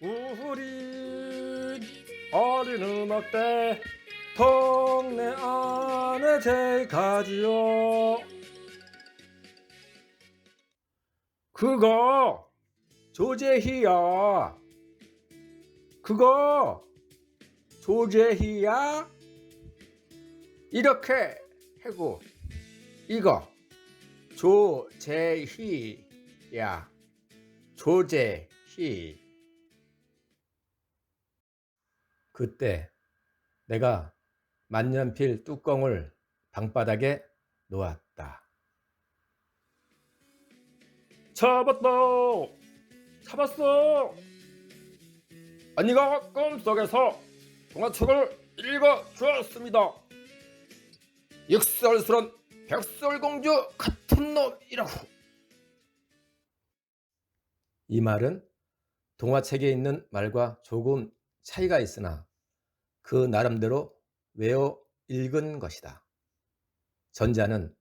우린 어린 음악대 동네 안에 제일 가지요. 그거 조제희야. 그거 조제희야. 이렇게 해고. 이거 조제희야. 조제희 그때 내가 만년필 뚜껑을 방바닥에 놓았다. 잡았다! 잡았어! 언니가 꿈속에서 동화책을 읽어 주었습니다. 육설스런 백설공주 같은 놈이라고. 이 말은 동화책에 있는 말과 조금 차이가 있으나 그 나름대로 외워 읽은 것이다. 전자는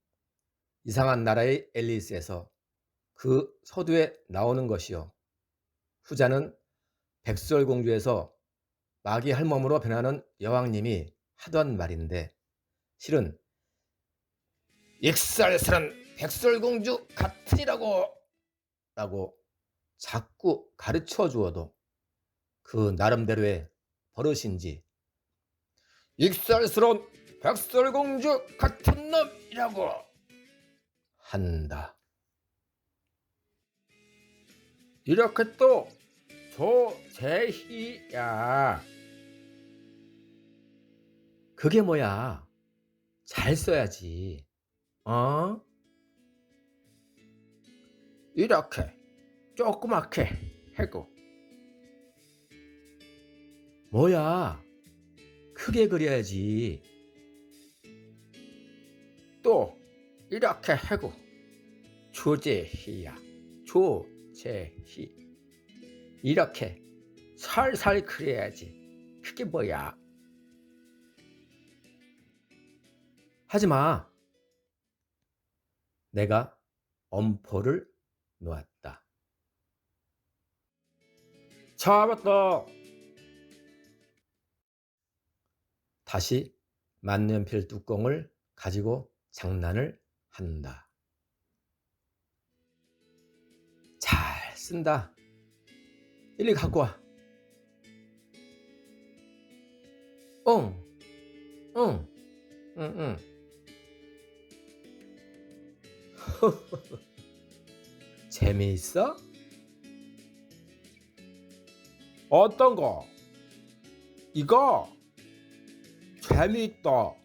이상한 나라의 앨리스에서 그 서두에 나오는 것이요. 후자는 백설공주에서 마귀 할멈으로 변하는 여왕님이 하던 말인데 실은 익살스런 백설공주 같으니라고 라고 자꾸 가르쳐 주어도 그 나름대로의 버릇인지 익살스러운 백설공주 같은 놈이라고 한다. 이렇게 또 조제희야. 그게 뭐야? 잘 써야지. 어? 이렇게 조그맣게 해고. 뭐야? 크게 그려야지. 또 이렇게 해고. 조제희야. 조제희. 이렇게 살살 그려야지. 그게 뭐야? 하지 마. 내가 엄포를 놓았다. 잡았다. 다시 만년필 뚜껑을 가지고 장난을 한다. 잘 쓴다. 일리 갖고 와. 응, 응, 응, 응. 재미있어? 어떤 거? 이거 재미있다.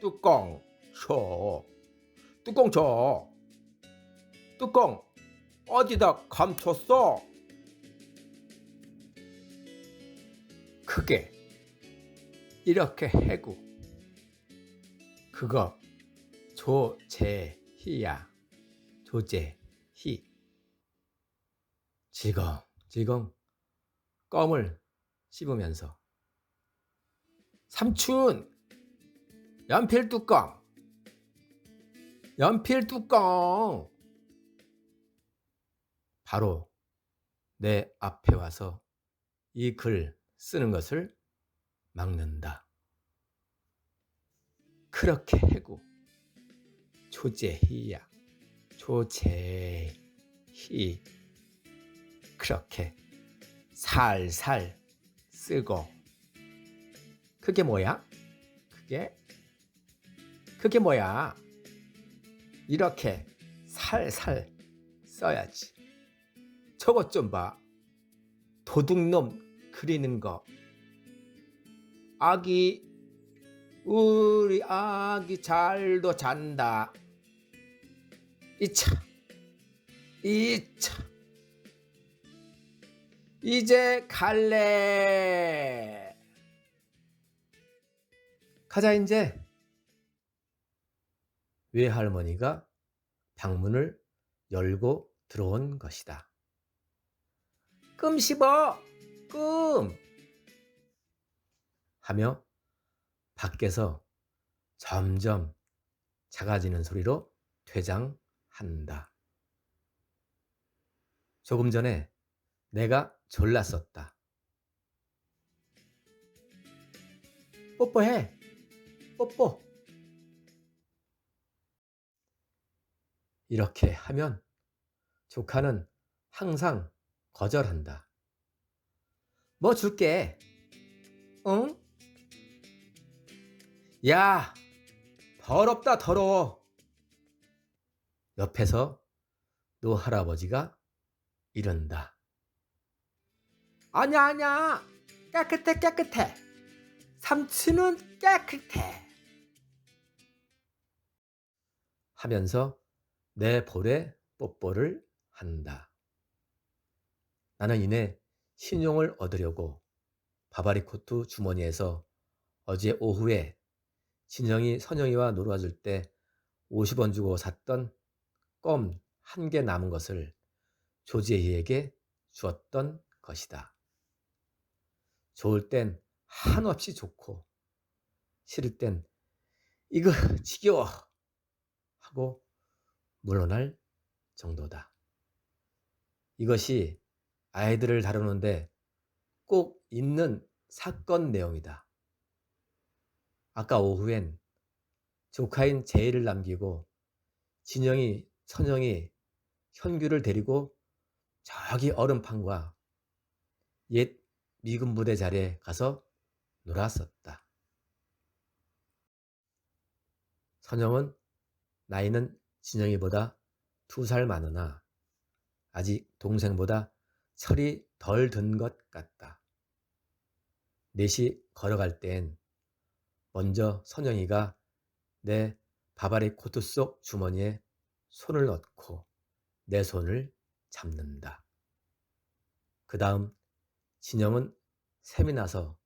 뚜껑 줘. 뚜껑 줘. 뚜껑 어디다 감췄어? 크게 이렇게 해고 그거 조제희야 조제희 지렁지렁 껌을 씹으면서 삼촌 연필 뚜껑. 연필 뚜껑. 바로 내 앞에 와서 이 글 쓰는 것을 막는다. 그렇게 해고 조제희야 조제희. 그렇게 살살 쓰고 그게 뭐야? 그게 그게 뭐야? 이렇게 살살 써야지. 저것 좀 봐. 도둑놈 그리는 거. 아기 우리 아기 잘도 잔다. 이차 이차 이제 갈래. 가자 이제. 외할머니가 방문을 열고 들어온 것이다. 끔 씹어, 끔! 하며 밖에서 점점 작아지는 소리로 퇴장한다. 조금 전에 내가 졸랐었다. 뽀뽀해. 뽀뽀. 이렇게 하면 조카는 항상 거절한다. 뭐 줄게. 응? 야, 더럽다, 더러워. 옆에서 노 할아버지가 이른다. 아냐, 아냐. 깨끗해, 깨끗해. 삼촌은 깨끗해. 하면서 내 볼에 뽀뽀를 한다. 나는 이내 신용을 얻으려고 바바리코트 주머니에서 어제 오후에 진영이 선영이와 놀아줄 때 50원 주고 샀던 껌 한 개 남은 것을 조지혜에게 주었던 것이다. 좋을 땐 한없이 좋고 싫을 땐 이거 지겨워 하고 물러날 정도다. 이것이 아이들을 다루는데 꼭 있는 사건 내용이다. 아까 오후엔 조카인 제이를 남기고 진영이, 선영이, 현규를 데리고 저기 얼음판과 옛 미군 부대 자리에 가서 놀았었다. 선영은 나이는 진영이보다 두 살 많으나 아직 동생보다 철이 덜 든 것 같다. 넷이 걸어갈 땐 먼저 선영이가 내 바바리 코트 속 주머니에 손을 넣고 내 손을 잡는다. 그 다음 진영은 샘이 나서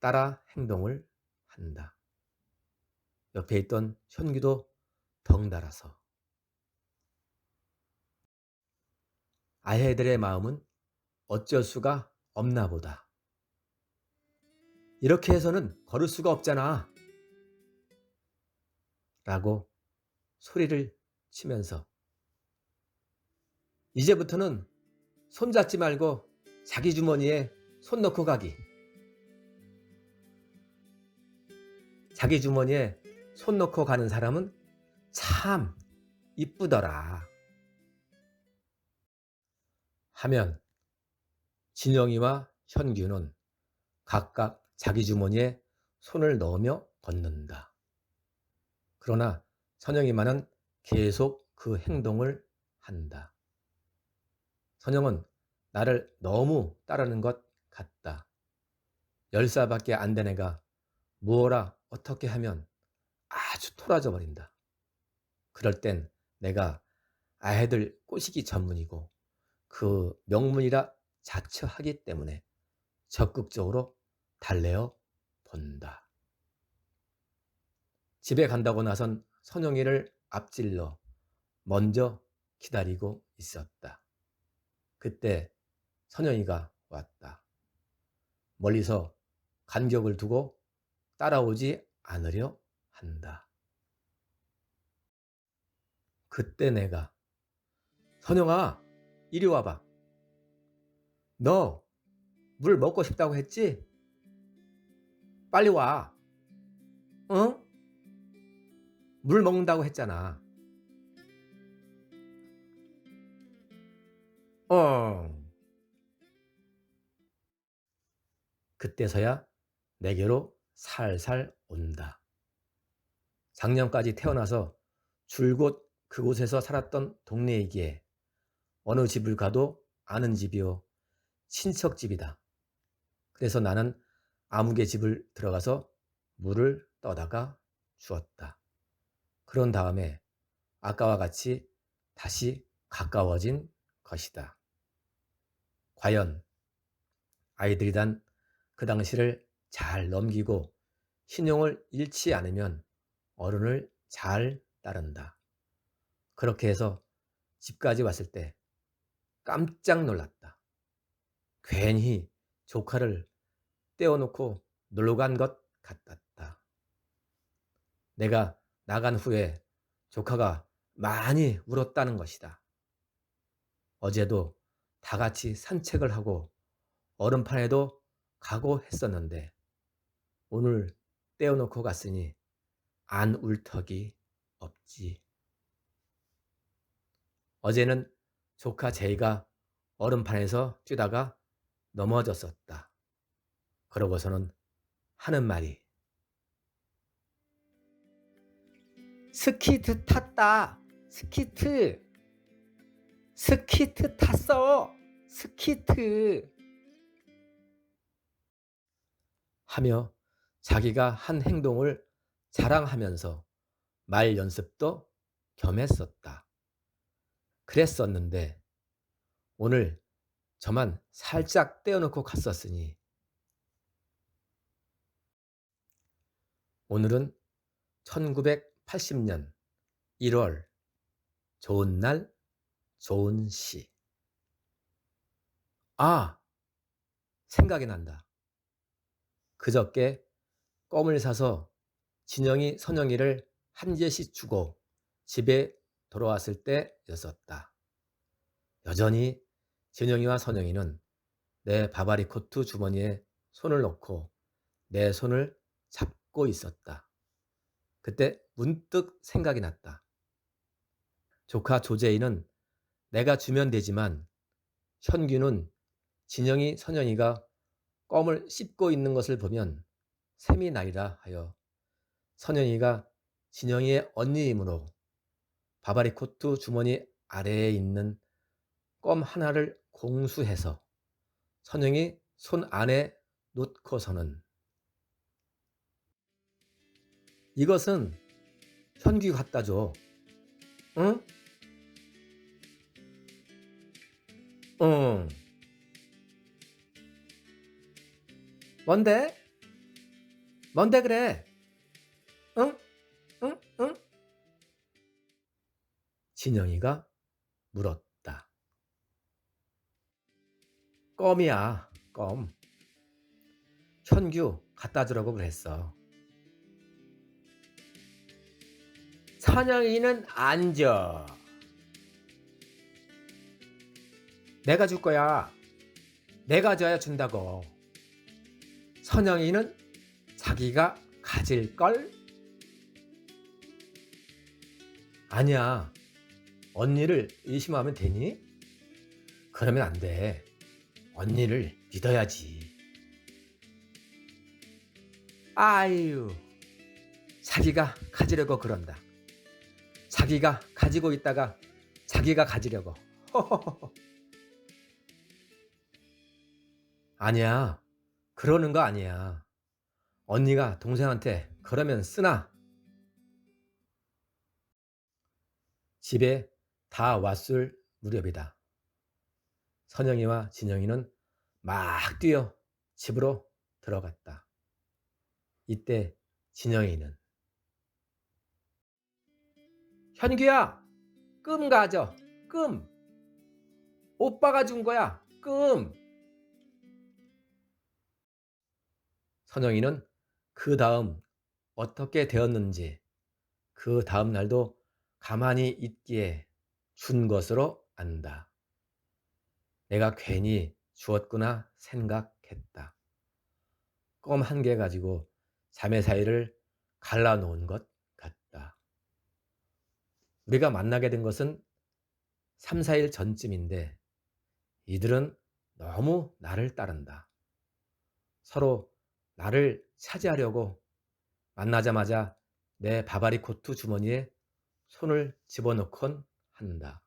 따라 행동을 한다. 옆에 있던 현규도 덩달아서 아이들의 마음은 어쩔 수가 없나 보다. 이렇게 해서는 걸을 수가 없잖아. 라고 소리를 치면서 이제부터는 손 잡지 말고 자기 주머니에 손 넣고 가기. 자기 주머니에 손 넣고 가는 사람은 참 이쁘더라. 하면 진영이와 현규는 각각 자기 주머니에 손을 넣으며 걷는다. 그러나 선영이만은 계속 그 행동을 한다. 선영은 나를 너무 따르는 것 같다. 열 살밖에 안 된 애가 무엇라 어떻게 하면 아주 토라져 버린다. 그럴 땐 내가 아이들 꼬시기 전문이고 그 명문이라 자처하기 때문에 적극적으로 달래어 본다. 집에 간다고 나선 선영이를 앞질러 먼저 기다리고 있었다. 그때 선영이가 왔다. 멀리서 간격을 두고 따라오지 않으려 한다. 그때 내가 선영아 이리 와봐. 너 물 먹고 싶다고 했지? 빨리 와. 어? 물 먹는다고 했잖아. 어. 그때서야 내게로 살살 온다. 작년까지 태어나서 줄곧 그곳에서 살았던 동네이기에 어느 집을 가도 아는 집이요. 친척 집이다. 그래서 나는 아무개 집을 들어가서 물을 떠다가 주었다. 그런 다음에 아까와 같이 다시 가까워진 것이다. 과연 아이들이란 그 당시를 잘 넘기고 신용을 잃지 않으면 어른을 잘 따른다. 그렇게 해서 집까지 왔을 때 깜짝 놀랐다. 괜히 조카를 떼어놓고 놀러 간 것 같았다. 내가 나간 후에 조카가 많이 울었다는 것이다. 어제도 다 같이 산책을 하고 얼음판에도 가고 했었는데 오늘 떼어놓고 갔으니 안 울 턱이 없지. 어제는 조카 제이가 얼음판에서 뛰다가 넘어졌었다. 그러고서는 하는 말이 스키트 탔다. 스키트. 스키트 탔어. 스키트. 하며 자기가 한 행동을 자랑하면서 말 연습도 겸했었다. 그랬었는데 오늘 저만 살짝 떼어놓고 갔었으니 오늘은 1980년 1월 좋은 날 좋은 시. 아! 생각이 난다. 그저께 껌을 사서 진영이 선영이를 한 개씩 주고 집에 돌아왔을 때였었다. 여전히 진영이와 선영이는 내 바바리 코트 주머니에 손을 넣고 내 손을 잡고 있었다. 그때 문득 생각이 났다. 조카 조재희는 내가 주면 되지만 현규는 진영이 선영이가 껌을 씹고 있는 것을 보면 샘이 나리라 하여 선영이가 진영이의 언니이므로 바바리 코트 주머니 아래에 있는 껌 하나를 공수해서 선영이 손 안에 놓고서는 이것은 현규 갖다 줘. 응? 응. 뭔데? 뭔데 그래? 응? 응? 진영이가 물었다. 껌이야, 껌. 현규 갖다 주라고 그랬어. 선영이는 앉아. 내가 줄 거야. 내가 줘야 준다고. 선영이는 자기가 가질 걸? 아니야. 언니를 의심하면 되니? 그러면 안 돼. 언니를 믿어야지. 아유, 자기가 가지려고 그런다. 자기가 가지고 있다가 자기가 가지려고. 아니야. 그러는 거 아니야. 언니가 동생한테 그러면 쓰나? 집에 다 왔을 무렵이다. 선영이와 진영이는 막 뛰어 집으로 들어갔다. 이때 진영이는 현규야, 끔 가져. 끔. 오빠가 준 거야. 끔. 선영이는 그 다음 어떻게 되었는지 그 다음 날도 가만히 있기에 준 것으로 안다. 내가 괜히 주었구나 생각했다. 껌 한 개 가지고 자매 사이를 갈라놓은 것 같다. 우리가 만나게 된 것은 3, 4일 전쯤인데 이들은 너무 나를 따른다. 서로 나를 차지하려고 만나자마자 내 바바리 코트 주머니에 손을 집어넣곤 한다.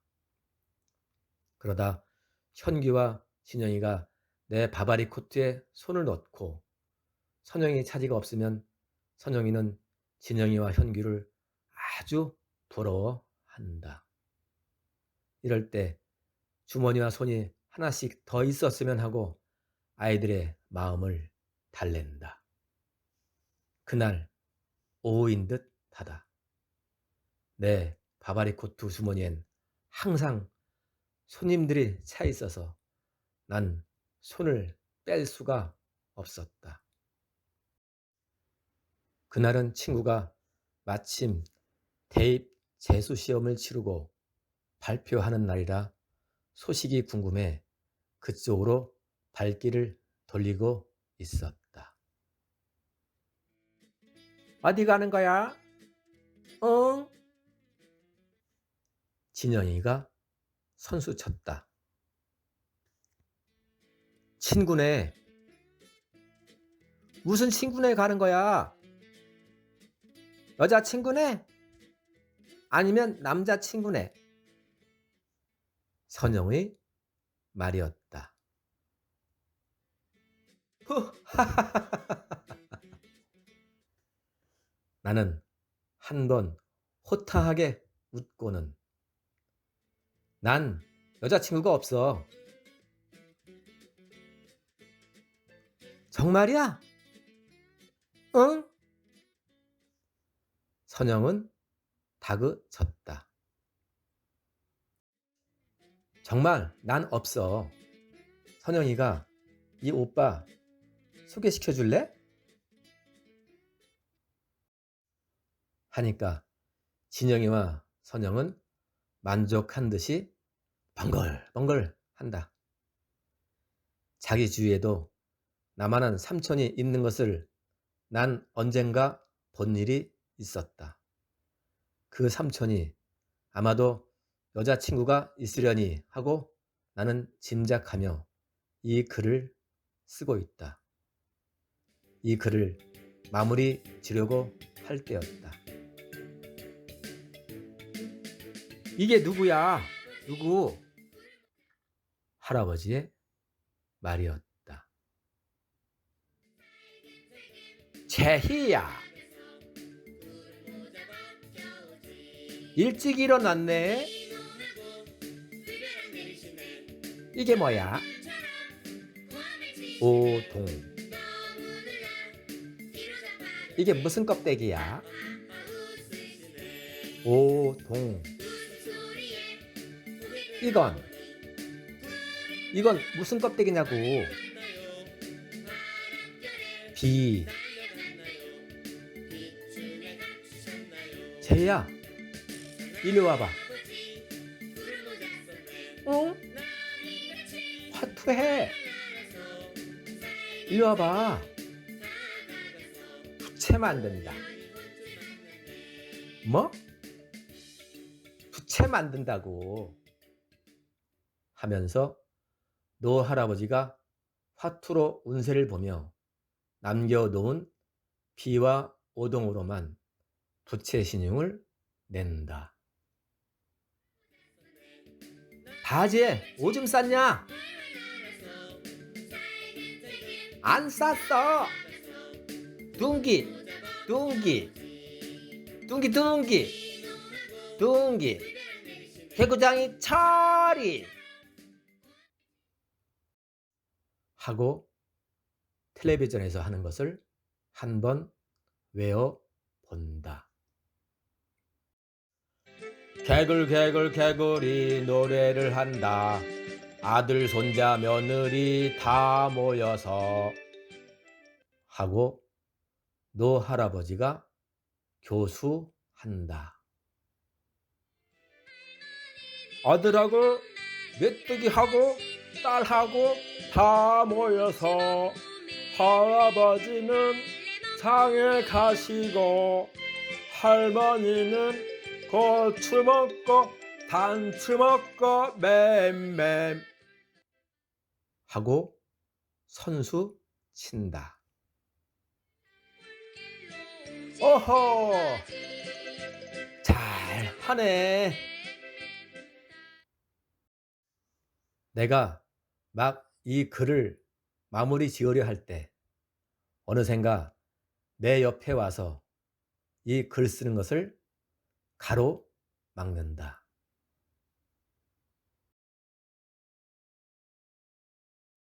그러다 현기와 진영이가 내 바바리 코트에 손을 넣고 선영이 차지가 없으면 선영이는 진영이와 현규를 아주 부러워한다. 이럴 때 주머니와 손이 하나씩 더 있었으면 하고 아이들의 마음을 달랜다. 그날 오후인 듯 하다. 내 바바리 코트 주머니엔 항상 손님들이 차 있어서 난 손을 뺄 수가 없었다. 그날은 친구가 마침 대입 재수 시험을 치르고 발표하는 날이라 소식이 궁금해 그쪽으로 발길을 돌리고 있었다. 어디 가는 거야? 응? 진영이가 선수 쳤다. 친구네. 무슨 친구네 가는 거야? 여자 친구네? 아니면 남자 친구네? 선영의 말이었다. 후, 나는 한 번 호탕하게 웃고는 난 여자친구가 없어. 정말이야? 응? 선영은 다그쳤다. 정말 난 없어. 선영이가 이 오빠 소개시켜 줄래? 하니까 진영이와 선영은 만족한 듯이 벙글벙글 한다. 자기 주위에도 나만한 삼촌이 있는 것을 난 언젠가 본 일이 있었다. 그 삼촌이 아마도 여자친구가 있으려니 하고 나는 짐작하며 이 글을 쓰고 있다. 이 글을 마무리 지려고 할 때였다. 이게 누구야? 누구? 할아버지의 말이었다. 제희야. 일찍 일어났네. 이게 뭐야? 오동. 이게 무슨 껍데기야? 오동. 이건 이건 무슨 껍데기냐고. 비. 제이야, 이리 와봐. 응? 화투해. 이리 와봐. 부채 만든다. 뭐? 부채 만든다고. 하면서 노 할아버지가 화투로 운세를 보며 남겨놓은 비와 오동으로만 부채 신용을 낸다. 바지에 오줌 쌌냐? 안 쌌어. 둥기, 둥기, 둥기, 둥기, 둥기. 개구장이 처리. 하고 텔레비전에서 하는 것을 한번 외워 본다. 개굴 개굴 개굴이 노래를 한다. 아들 손자 며느리 다 모여서 하고 노 할아버지가 교수한다. 아들하고 메뚜기하고 딸하고 다 모여서 할아버지는 장에 가시고 할머니는 고추 먹고 단추 먹고 맴맴 하고 선수 친다. 오호 잘 하네. 내가 막 이 글을 마무리 지으려 할 때 어느샌가 내 옆에 와서 이 글 쓰는 것을 가로 막는다.